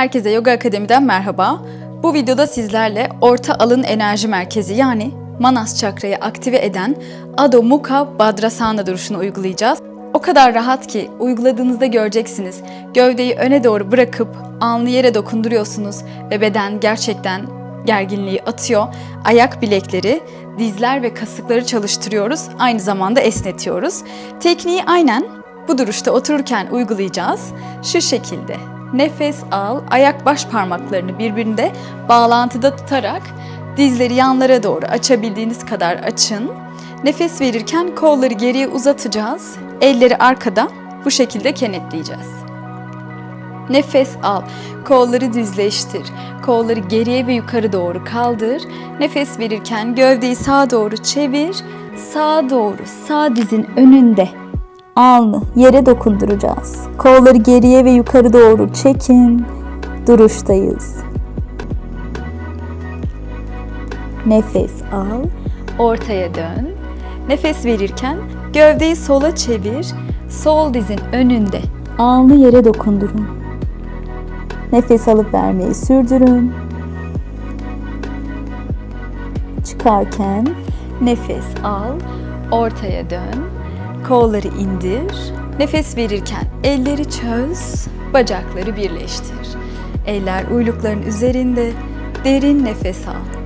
Herkese Yoga Akademi'den merhaba. Bu videoda sizlerle orta alın enerji merkezi yani Manas çakrayı aktive eden Adho Mukha Badrasana duruşunu uygulayacağız. O kadar rahat ki uyguladığınızda göreceksiniz. Gövdeyi öne doğru bırakıp alnı yere dokunduruyorsunuz ve beden gerçekten gerginliği atıyor. Ayak bilekleri, dizler ve kasıkları çalıştırıyoruz. Aynı zamanda esnetiyoruz. Tekniği aynen bu duruşta otururken uygulayacağız. Şu şekilde. Nefes al, ayak baş parmaklarını birbirinde bağlantıda tutarak dizleri yanlara doğru açabildiğiniz kadar açın. Nefes verirken kolları geriye uzatacağız. Elleri arkada bu şekilde kenetleyeceğiz. Nefes al. Kolları düzleştir. Kolları geriye ve yukarı doğru kaldır. Nefes verirken gövdeyi sağa doğru çevir. Sağa doğru, sağ dizin önünde. Alnı yere dokunduracağız. Kolları geriye ve yukarı doğru çekin. Duruştayız. Nefes al. Ortaya dön. Nefes verirken gövdeyi sola çevir. Sol dizin önünde. Alnı yere dokundurun. Nefes alıp vermeyi sürdürün. Çıkarken Nefes al. Ortaya dön. Kolları indir. Nefes verirken elleri çöz. Bacakları birleştir. Eller uylukların üzerinde. Derin nefes al.